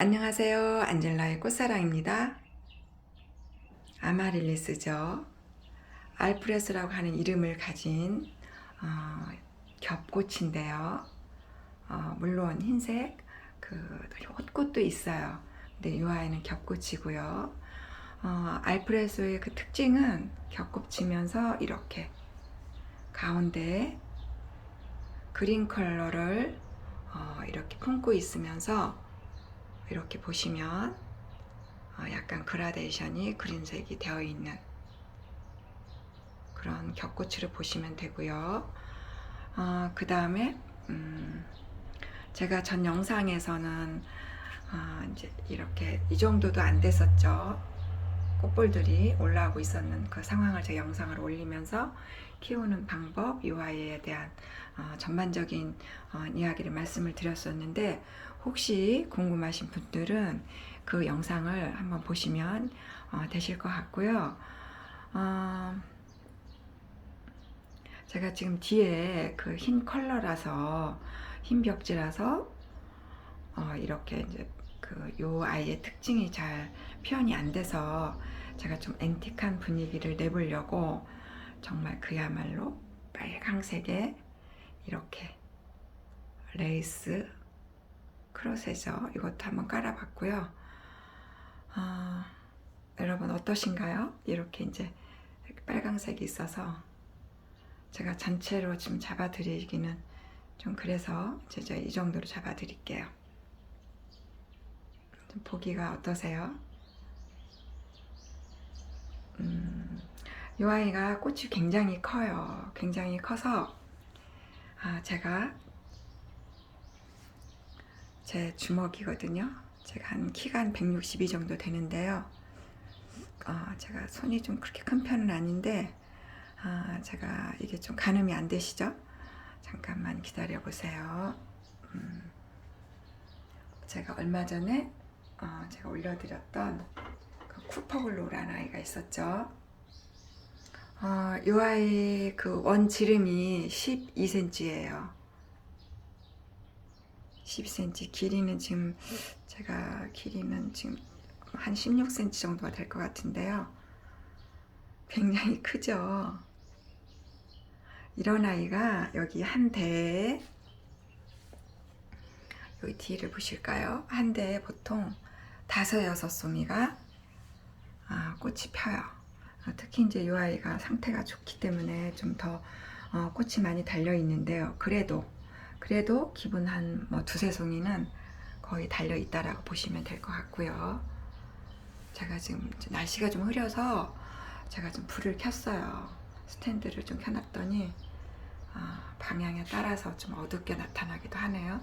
안녕하세요. 안젤라의 꽃사랑입니다. 아마릴리스죠. 알프레스라고 하는 이름을 가진 어, 겹꽃인데요. 어, 물론 흰색 그 헛꽃도 있어요. 근데 이 아이는 겹꽃이고요. 어, 알프레소의 그 특징은 겹꽃이면서 이렇게 가운데 그린 컬러를 어, 이렇게 품고 있으면서 이렇게 보시면 어, 약간 그라데이션이 그린색이 되어 있는 그런 겹꽃으로 보시면 되고요. 어, 그 다음에 음, 제가 전 영상에서는 어, 이제 이렇게 이 정도도 안 됐었죠. 꽃볼들이 올라오고 있었는 그 상황을 제 영상을 올리면서 키우는 방법, 이 아이에 대한 어, 전반적인 어, 이야기를 말씀을 드렸었는데 혹시 궁금하신 분들은 그 영상을 한번 보시면 어, 되실 것 같고요. 어, 제가 지금 뒤에 그 흰 컬러라서 흰 벽지라서 어, 이렇게 이제 그 요 아이의 특징이 잘 표현이 안 돼서 제가 좀 앤틱한 분위기를 내보려고 정말 그야말로 빨강색의 이렇게 레이스 크로세죠. 이것도 한번 깔아봤고요. 아, 여러분 어떠신가요? 이렇게 이제 빨강색이 있어서 제가 전체로 지금 잡아드리기는 좀 그래서 제가 이 정도로 잡아드릴게요. 좀 보기가 어떠세요? 음, 이 아이가 꽃이 굉장히 커요. 굉장히 커서 아, 제가 제 주먹이거든요. 제가 한 키가 한 162 정도 되는데요. 어, 제가 손이 좀 그렇게 큰 편은 아닌데 아, 제가 이게 좀 가늠이 안 되시죠? 잠깐만 기다려 보세요. 음, 제가 얼마 전에 어, 제가 올려드렸던 그 쿠퍼글로라는 아이가 있었죠. 어, 이 아이 그원 지름이 12cm예요. 12cm 길이는 지금 제가 길이는 지금 한 16cm 정도가 될 것 같은데요. 굉장히 크죠. 이런 아이가 여기 한 대에 여기 뒤를 보실까요? 한 대에 보통 다섯 여섯 송이가 아, 꽃이 펴요. 어, 특히 이제 이 아이가 상태가 좋기 때문에 좀더 어, 꽃이 많이 달려 있는데요. 그래도 그래도 기본 한뭐 두세 송이는 거의 달려 있다라고 보시면 될 것 같고요. 제가 지금 날씨가 좀 흐려서 제가 좀 불을 켰어요. 스탠드를 좀 켜놨더니 아, 방향에 따라서 좀 어둡게 나타나기도 하네요.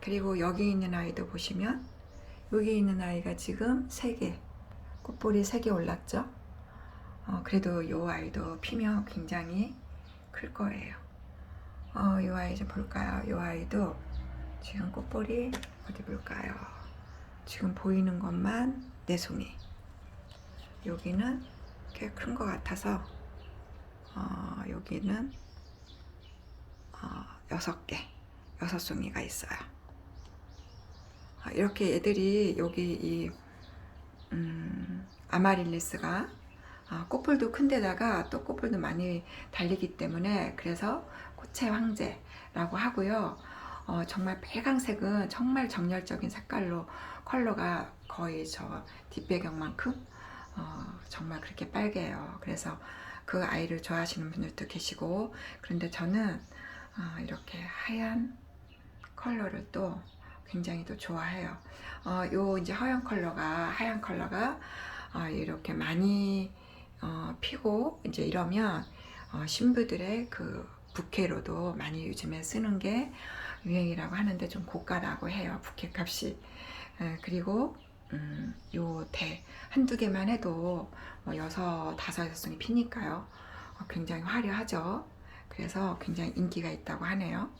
그리고 여기 있는 아이도 보시면 여기 있는 아이가 지금 세 개, 꽃볼이 세개 올랐죠? 어, 그래도 이 아이도 피면 굉장히 클 거예요. 어, 이 아이 좀 볼까요? 이 아이도 지금 꽃볼이 어디 볼까요? 지금 보이는 것만 네 송이. 여기는 꽤 큰 것 같아서 어, 여기는 어, 여섯 개, 여섯 송이가 있어요. 아, 이렇게 애들이 여기 이 음, 아마릴리스가 아, 꽃볼도 큰데다가 또 꽃볼도 많이 달리기 때문에 그래서 꽃의 황제라고 하고요. 어, 정말 빨강색은 정말 정열적인 색깔로 컬러가 거의 저 뒷배경만큼 어, 정말 그렇게 빨개요. 그래서 그 아이를 좋아하시는 분들도 계시고 그런데 저는 어, 이렇게 하얀 컬러를 또 굉장히 또 좋아해요. 어, 요 이제 하얀 컬러가 하얀 컬러가 어, 이렇게 많이 어, 피고 이제 이러면 어, 신부들의 그 부케로도 많이 요즘에 쓰는 게 유행이라고 하는데 좀 고가라고 해요. 부케 값이. 에, 그리고 음, 요대 한두 개만 해도 뭐 여섯 다섯 여섯 송이 피니까요. 어, 굉장히 화려하죠. 그래서 굉장히 인기가 있다고 하네요.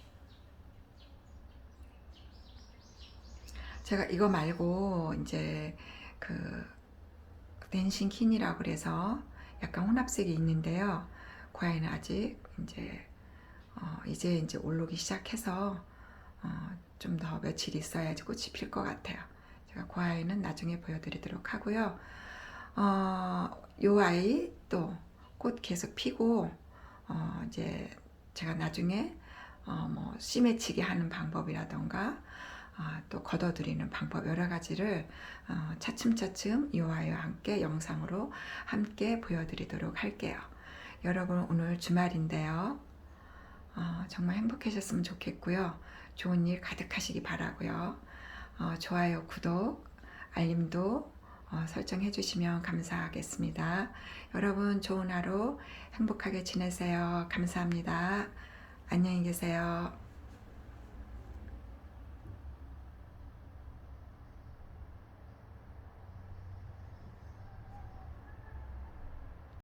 제가 이거 말고 이제 그 댄싱 킨이라고 그래서 약간 혼합색이 있는데요. 그 아이는 아직 이제 어, 이제 이제 올라오기 시작해서 어, 좀 더 며칠 있어야지 꽃이 필 것 같아요. 제가 그 아이는 나중에 보여드리도록 하고요. 어, 요 아이 또 꽃 계속 피고 어, 이제 제가 나중에 어, 뭐 씨맺히게 하는 방법이라던가 아, 또 걷어들이는 방법 여러 가지를 어, 차츰차츰 이 아이와 함께 영상으로 함께 보여드리도록 할게요. 여러분 오늘 주말인데요. 어, 정말 행복하셨으면 좋겠고요. 좋은 일 가득하시기 바라고요. 어, 좋아요, 구독, 알림도 어, 설정해 주시면 감사하겠습니다. 여러분 좋은 하루 행복하게 지내세요. 감사합니다. 안녕히 계세요.